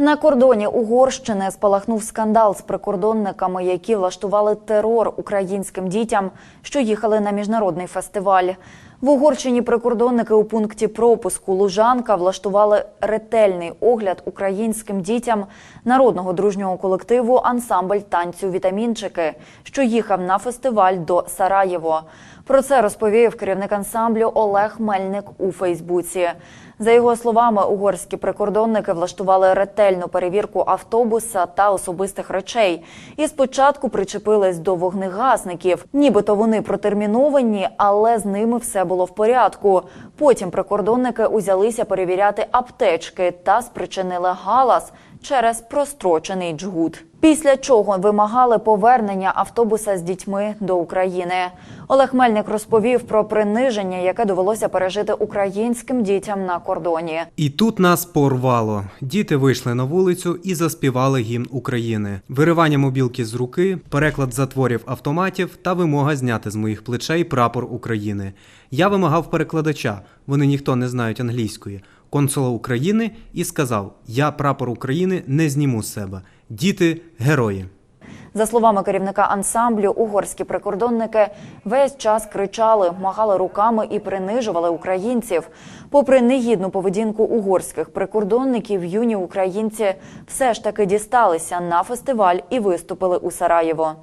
На кордоні Угорщини спалахнув скандал з прикордонниками, які влаштували терор українським дітям, що їхали на міжнародний фестиваль. В Угорщині прикордонники у пункті пропуску Лужанка влаштували ретельний огляд українським дітям народного дружнього колективу ансамбль танцю Вітамінчики, що їхав на фестиваль до Сараєво. Про це розповів керівник ансамблю Олег Мельник у Фейсбуці. За його словами, угорські прикордонники влаштували ретельну перевірку автобуса та особистих речей. І спочатку причепились до вогнегасників, нібито вони протерміновані, але з ними все було в порядку. Потім прикордонники узялися перевіряти аптечки та спричинили галас через прострочений джгут. Після чого вимагали повернення автобуса з дітьми до України. Олег Мельник розповів про приниження, яке довелося пережити українським дітям на кордоні. І тут нас порвало. Діти вийшли на вулицю і заспівали гімн України. Виривання мобілки з руки, переклад затворів автоматів та вимога зняти з моїх плечей прапор України. Я вимагав перекладача, вони ніхто не знають англійської, консула України і сказав: Я прапор України не зніму з себе. Діти герої. За словами керівника ансамблю, угорські прикордонники весь час кричали, махали руками і принижували українців. Попри негідну поведінку угорських прикордонників, юні українці все ж таки дісталися на фестиваль і виступили у Сараєво.